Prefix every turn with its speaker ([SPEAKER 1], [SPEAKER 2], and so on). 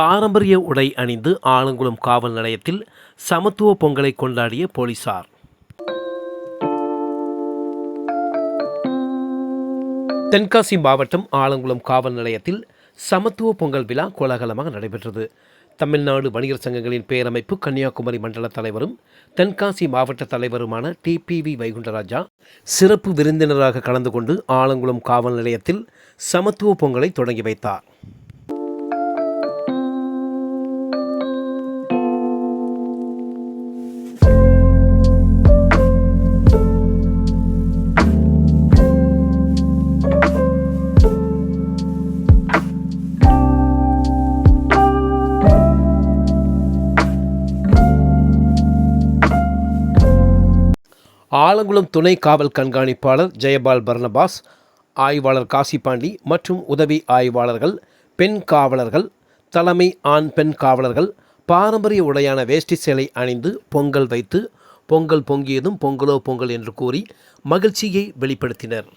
[SPEAKER 1] பாரம்பரிய உடை அணிந்து ஆலங்குளம் காவல் நிலையத்தில் சமத்துவ பொங்கலை கொண்டாடிய போலீசார். தென்காசி மாவட்டம் ஆலங்குளம் காவல் நிலையத்தில் சமத்துவ பொங்கல் விழா கோலாகலமாக நடைபெற்றது. தமிழ்நாடு வணிகர் சங்கங்களின் பேரமைப்பு கன்னியாகுமரி மண்டல தலைவரும் தென்காசி மாவட்ட தலைவருமான டிபிவி வைகுண்டராஜா சிறப்பு விருந்தினராக கலந்து கொண்டு ஆலங்குளம் காவல் நிலையத்தில் சமத்துவ பொங்கலை தொடங்கி வைத்தார். ஆலங்குளம் துணை காவல் கண்காணிப்பாளர் ஜெயபால் பர்னபாஸ் ஆய்வாளர் காசிபாண்டி மற்றும் உதவி ஆய்வாளர்கள் பெண் காவலர்கள் தலைமை ஆண் பெண் காவலர்கள் பாரம்பரிய உடையான வேஷ்டி சேலை அணிந்து பொங்கல் வைத்து பொங்கல் பொங்கியதும் பொங்கலோ பொங்கல் என்று கூறி மகிழ்ச்சியை வெளிப்படுத்தினர்.